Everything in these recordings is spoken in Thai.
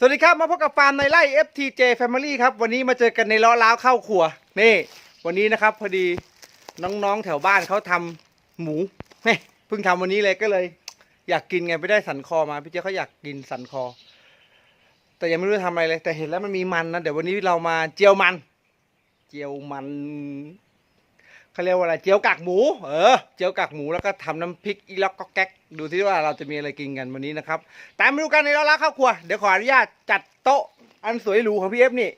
สวัสดีครับ มาพบกับฟาร์มในไร่ FTJ Family ครับ วันนี้มาเจอกันในล้อล้าวเข้าครัว นี่ วันนี้นะครับพอดีน้องๆแถวบ้านเขาทำหมูเฮ้ยเพิ่งทำวันนี้เลยก็เลย อยากกินไงไปได้สันคอมา พี่เจ้เขาอยากกินสันคอ แต่ยังไม่รู้จะทำอะไรเลย แต่เห็นแล้วมันมีมันนะเดี๋ยววันนี้เรามาเจียวมัน เจียวมัน เขาเรียกว่าอะไรเจียวกากหมู เออเจียวกากหมูแล้วก็ทำน้ำพริกอีล็อกก็แก๊กดูที่ว่าเราจะมีอะไรกินกันวันนี้นะครับตามมาดูกันในร้านข้าวครัวเดี๋ยวขออนุญาตจัดโต๊ะอันสวยหรูของพี่เอฟนี่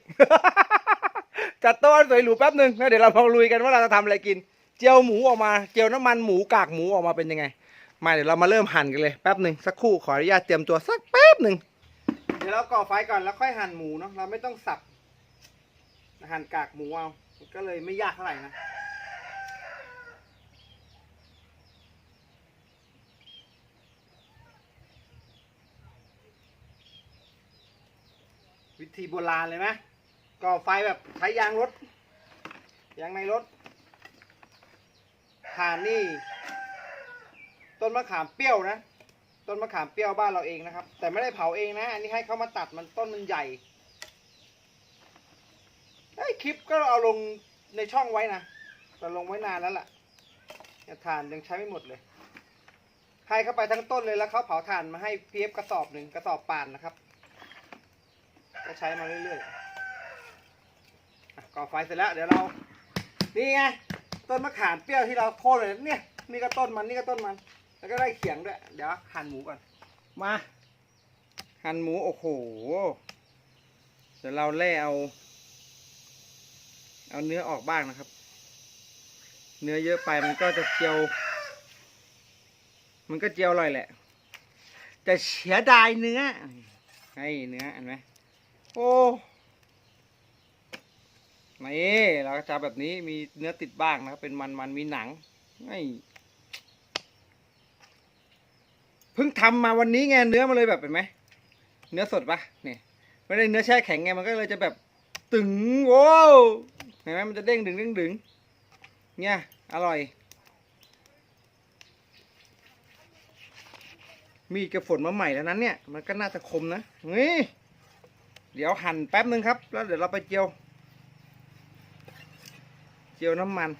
จัดโต๊ะอันสวยหรูแป๊บหนึ่งแล้วเดี๋ยวเรามาลุยกันว่าเราจะทำอะไรกิน เจียวหมูออกมาเจียวน้ำมันหมูกากหมูออกมาเป็นยังไง มาเดี๋ยวเรามาเริ่มหั่นกันเลยแป๊บหนึ่งสักครู่ขออนุญาตเตรียมตัวสักแป๊บหนึ่งเดี๋ยวเราก่อไฟก่อนแล้วค่อยหั่นหมูเนาะเราไม่ต้องสับหั่นกากหมูเอาก็เลยไม่ยากเท่าไหร่นะ วิธีโบราณเลยไหมก่อไฟแบบใช้ยางรถยางในรถถ่านนี่ ต้นมะขามเปรี้ยวนะ ต้นมะขามเปรี้ยวบ้านเราเองนะครับ แต่ไม่ได้เผาเองนะ อันนี้ให้เขามาตัดมันต้นมันใหญ่ไอ้คลิปก็เอาลงในช่องไว้นะแต่ลงไว้นานแล้วล่ะเนี่ยถ่านยังใช้ไม่หมดเลยให้เข้าไปทั้งต้นเลยแล้วเขาเผาถ่านมาให้เพีเอฟกระสอบหนึ่งกระสอบป่านนะครับ ก็ใช้มาเรื่อยๆอะก่อไฟเสร็จแล้ว เดี๋ยวเรา นี่ไง ต้นมะขามเปรี้ยวที่เราโค่นเลยเนี่ย นี่ก็ต้นมัน นี่ก็ต้นมัน แล้วก็ได้เขียงด้วย เดี๋ยวหั่นหมูก่อน มา หั่นหมู โอ้โห เดี๋ยวเราแล่เอา เอาเนื้อออกบ้างนะครับ เนื้อเยอะไปมันก็จะเจียว มันก็เจียวอร่อยแหละแต่เสียดายเนื้อ ให้เนื้อเห็นไหม โอ้นี่เราก็จะแบบนี้มีเนื้อติดบ้างนะครับ เป็นมันมันมีหนังไม่เพิ่งทำมาวันนี้ไงเนื้อมันเลยแบบเห็นไหมเนื้อสดปะเนี่ยไม่ได้เนื้อแช่แข็งไงมันก็เลยจะแบบตึงโว้เห็นไหมมันจะเด้งดึงเด้งดึงเนี่ยอร่อย มีกระฝนมาใหม่แล้วนั้นเนี่ย มันก็น่าจะคมนะนี่ เดี๋ยวหั่นแป๊บนึงครับ แล้วเดี๋ยวเราไปเจียว เจียวน้ำมัน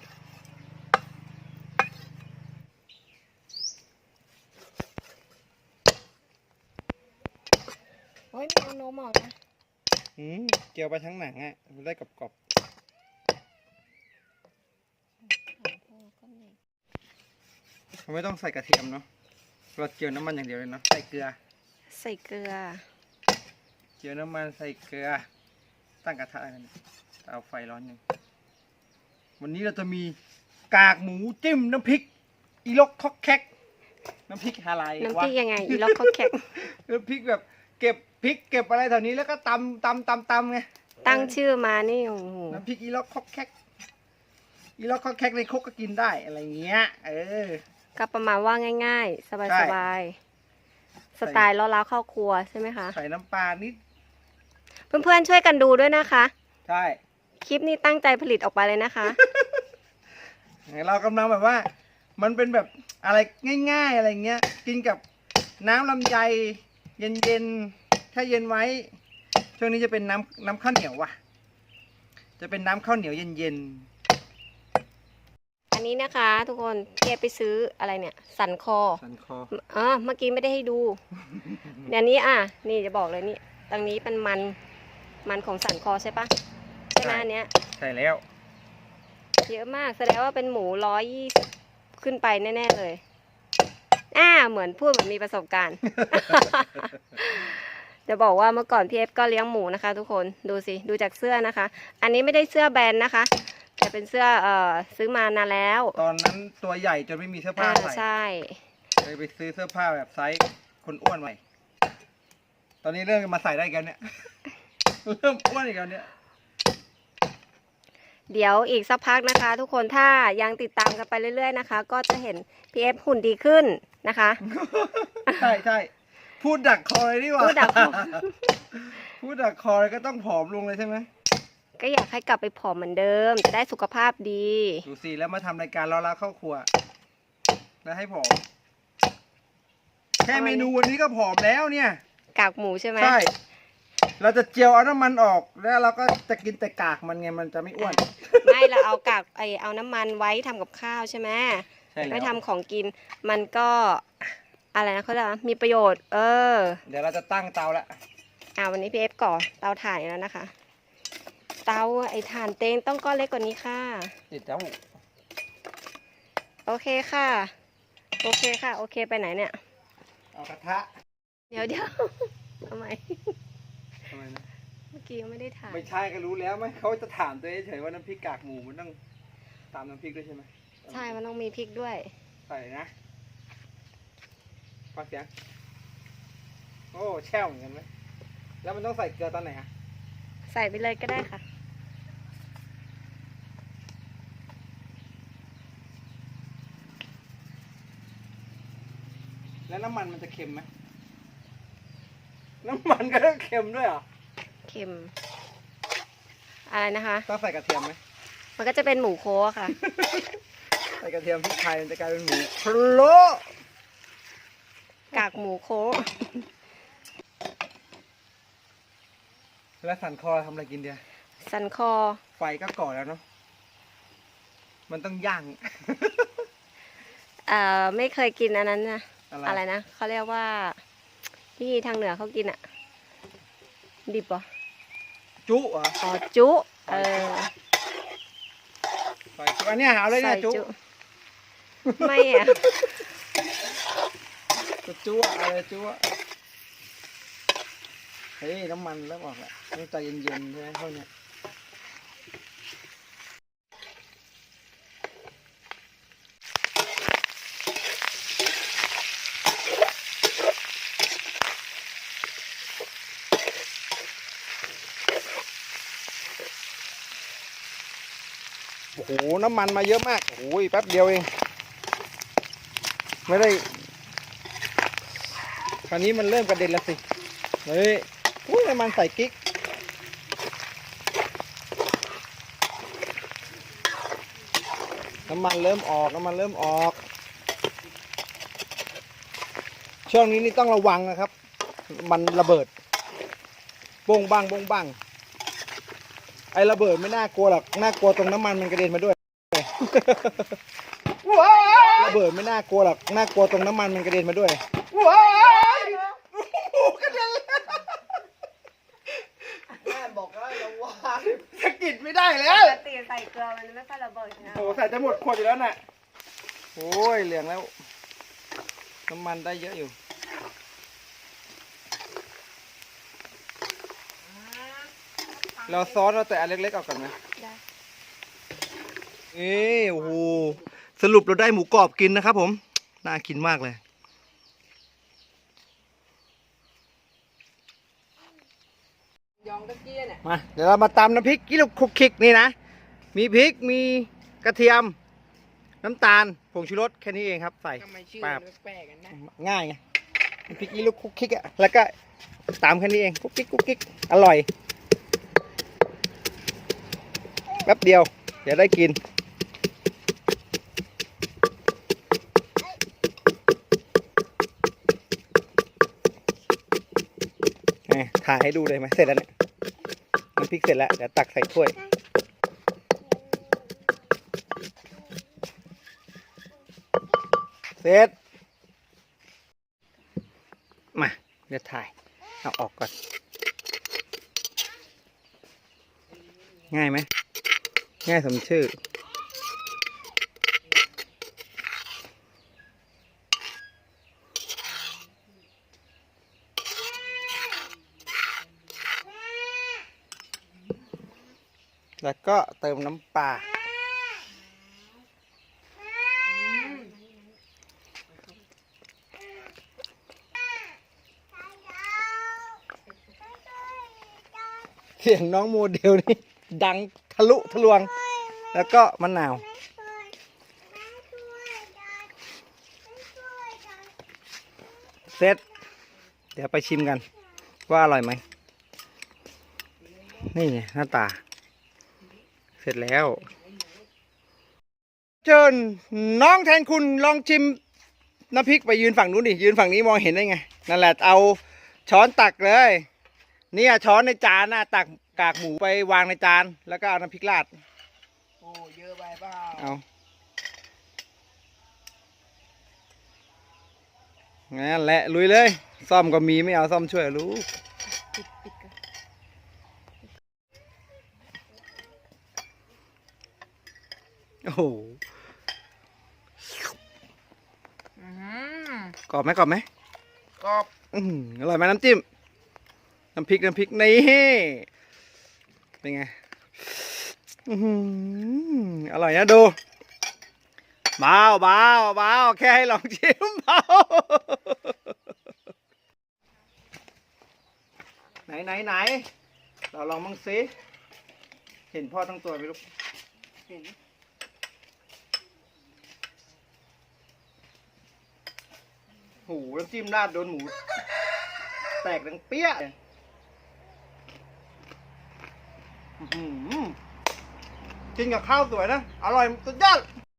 โอ้ยไม่เอานมออกนะอืมเจียวไปทั้งหนังอะมันได้กรอบๆเราไม่ต้องใส่กระเทียมเนาะเราเจียวน้ำมันอย่างเดียวเลยเนาะใส่เกลือ ใส่เกลือ เจียวน้ำมันใส่เกลือ ตั้งกระทะกันเอาไฟร้อนหนึ่งวันนี้เราจะมีกากหมูจิ้มน้ำพริก อีลกคอกแคกน้ำพริกฮาลายน้ำพวะริกยังไงอีล็อกเขาแข็งน้ำพริกแบบเก็บพริกเก็บอะไรแถวนี้แล้วก็ตำตำตำตำไงตั้งชื่อมานี่โอ้โหน้ำพริกอีลกคอกแคกอีลกคอกแคกในครกก็กินได้อะไรเงี้ย เออ ก็ประมาณว่าง่ายๆใช่สบายๆสไตล์ล้อล้าเข้าครัวใช่ไหมคะ ใส่น้ำปลานิด เพื่อนๆช่วยกันดูด้วยนะคะ ใช่คลิปนี้ตั้งใจผลิตออกไปเลยนะคะ เรากำลังแบบว่า มันเป็นแบบอะไรง่าย ๆอะไรเงี้ย กินกับน้ำลำไยเย็นๆแค่เย็นไว้ ช่วงนี้จะเป็นน้ำน้ำข้าวเหนียวว่ะ จะเป็นน้ำข้าวเหนียวเย็นอันนี้นะคะ ทุกคนเกียไปซื้ออะไรเนี่ย สันคอๆสันคออ๋อเมื่อกี้ไม่ได้ให้ดูเดี๋ยวนี้อะ นี่จะบอกเลยนี่ตรงนี้เป็นมัน มันของสันคอใช่ปะใช่ไหมอันเนี้ยใช่แล้ว เยอะมากแสดงว่าเป็นหมูร้อยยี่สิบขึ้นไปแน่ ๆ เลย อ่า เหมือนพูดเหมือนมีประสบการณ์ จะบอกว่าเมื่อก่อนพี่เอฟก็เลี้ยงหมูนะคะ ทุกคนดูสิ ดูจากเสื้อนะคะ อันนี้ไม่ได้เสื้อแบรนด์นะคะ แต่เป็นเสื้อเอ่อซื้อมานานแล้วตอนนั้นตัวใหญ่จนไม่มีเสื้อผ้าอ่าใส่ใช่เลยไปซื้อเสื้อผ้าแบบไซส์คนอ้วนใหม่ ตอนนี้เริ่มมาใส่ได้กันเนี่ย เริ่มอ้วนอีกแล้วเนี่ย เดี๋ยวอีกสักพักนะคะ ทุกคนถ้ายังติดตามกันไปเรื่อย ๆ นะคะ ก็จะเห็นพี่เอฟหุ่นดีขึ้นนะคะ ใช่ใช่พูดดักคอเลยดีกว่าพูดดักคอ พูดดักคอเลยก็ต้องผอมลงเลยใช่ไหมก็อยากให้กลับไปผอมเหมือนเดิม จะได้สุขภาพดี ดูสิแล้วมาทำรายการล้อลาเข้าครัว แล้วให้ผอม แค่อะไรนะเมนูวันนี้ก็ผอมแล้วเนี่ย กากหมูใช่ไหม ใช่ เราจะเจียวเอาน้ำมันออก แล้วเราก็จะกินแต่กากมันไงมันจะไม่อ้วน ไม่เราเอากากไอเอาน้ำมันไว้ทำกับข้าวใช่ไหมใช่แล้วไม่ทำของกินมันก็อะไรนะเขาเรียกว่ามีประโยชน์ เออ เดี๋ยวเราจะตั้งเตาแล้วอ่าวันนี้พี่เอฟก่อเตาถ่านแล้วนะคะ เตาไอถ่านเตงต้องก้อนเล็กกว่านี้ค่ะ ติดแล้วโอเคค่ะ โอเคค่ะ โอเคไปไหนเนี่ย เอากระทะ เดี๋ยวเดี๋ยว ทำไมทำไมนะเมื่ อกี้ยังไม่ได้ถ่ายไม่ใช่ก็รู้แล้วไหมเขาจะถามตัวเฉยๆว่าน้ำพริกกากหมูมันต้องตามน้ำพริกด้วยใช่ไหมใช่มันต้องมีพริกด้วยใส่นะฟังเสียงโอ้แช่วเหมือนกันไหมแล้วมันต้องใส่เกลือตอนไหนอะใส่ไปเลยก็ได้ค่ะแล้วน้ำมันมันจะเค็มไหมน้ำมันก็ต้องเค็มด้วยเหรอ เค็ม อะไรนะคะ ต้องใส่กระเทียมไหมมันก็จะเป็นหมูโค้กค่ะ ใส่กระเทียมพริกไทยมันจะกลายเป็นหมูพะโล้กากหมูโค้กแล้วสันคอทำอะไรกินเดียวสันคอ ไฟก็ก่อแล้วเนาะมันต้องย่าง เอ่อ ไม่เคยกินอันนั้นนะอะไรอะไรนะเขาเรียกว่า ที่ทางเหนือเขากินอะ ดิบเหรอจุเหรออ๋อจุเออใส่จุอันเนี้ยเอาเลยเนี่ยใส่จุ ไม่อะจุจุอะอะไรจุอะเฮ้ยน้ำมันเริ่มออกแล้วต้องใจเย็นๆใช่ไหมเขาเนี่ย หน้ำมันมาเยอะมากโอ้ยแป๊บเดียวเอง ไม่ได้ คราวนี้มันเริ่มกระเด็นแล้วสิ เฮ้ยอุ้ยน้ำมันใส่กิ๊ก น้ำมันเริ่มออก น้ำมันเริ่มออก ช่วงนี้นี่ต้องระวังนะครับ มันระเบิดโบ้งบังบ้งบัง ไอ้ระเบิดไม่น่ากลัวหรอกน่ากลัวตรงน้ำมันมันกระเด็นมาด้วยระเบิดไม่น่ากลัวหรอกน่ากลัวตรงน้ำมันมันกระเด็นมาด้วย ว้ายโอ้โหกระเด็นเลยแม่บอกแล้วอย่าวางสะกิดไม่ได้แล้ว ปกติใส่เกลือมันไม่ค่อยระเบิดนะโอ้โหใส่จะหมดขวดอยู่แล้วน่ะ โอ้ยเหลืองแล้ว น้ำมันได้เยอะอยู่ เราซอสเราแต่อันเล็กๆออกก่อนไหมได้เอ้ยโอ้โหสรุปเราได้หมูกรอบกินนะครับผม น่ากินมากเลย ยองตะเกียเนี่ยมาเดี๋ยวเรามาตำน้ำพริกกิโลคุกคิกนี่นะ มีพริกมีกระเทียม น้ำตาลผงชูรสแค่นี้เองครับ ใส่ทำไมชื่อปาบมันแปลกๆกันนะง่ายไงน้ำพริกกิโลคุกคิกอะแล้วก็ตามแค่นี้เองคุกคิกคุกคิกอร่อย แป๊บเดียว เดี๋ยวได้กิน ถ่ายให้ดูเลยไหมเสร็จแล้วเนี่ยน้ำพริกเสร็จแล้ว เดี๋ยวตักใส่ถ้วยเสร็จ มา เดี๋ยวถ่าย เอาออกก่อน ง่ายไหม ง่ายสมชื่อ แล้วก็เติมน้ำปลาเสียงน้องโมเดลนี่ดังะลุทะลวง แล้วก็มะนาวเสร็จเดี๋ยวไปชิมกัน ว่าอร่อยไหม นี่ไงหน้าตา เสร็จแล้ว เชิญน้องแทนคุณลองชิมน้ำพริกไปยืนฝั่งนู้นดิยืนฝั่งนี้มองเห็นได้ไง นั่นแหละเอาช้อนตักเลย เนี่ยช้อนในจานน่ะตัก กากหมูไปวางในจาน แล้วก็เอาน้ำพริกราด โอ้เยอะไปเปล่าเอางั้นแหละลุยเลย ซ่อมก็มีไม่เอาซ่อมช่วยรู้ปิดปิดกันโอ้โหอือหือกรอบไหมกรอบไหมกรอบ อื้อหืออร่อยไหมน้ำจิ้ม น้ำพริกน้ำพริกนี่ เป็นไงอร่อยนะดูเบาเบาเบาแค่ให้ลองชิมเบาไหนไหนไหน เราลองมั่งสิเห็นพ่อทั้งตัวไหมลูก เห็น หูน้ำจิ้มราดโดนหมู แตกดังเปี้ยอื้อหือ กินกับข้าวสวยนะ อร่อยสุดยอด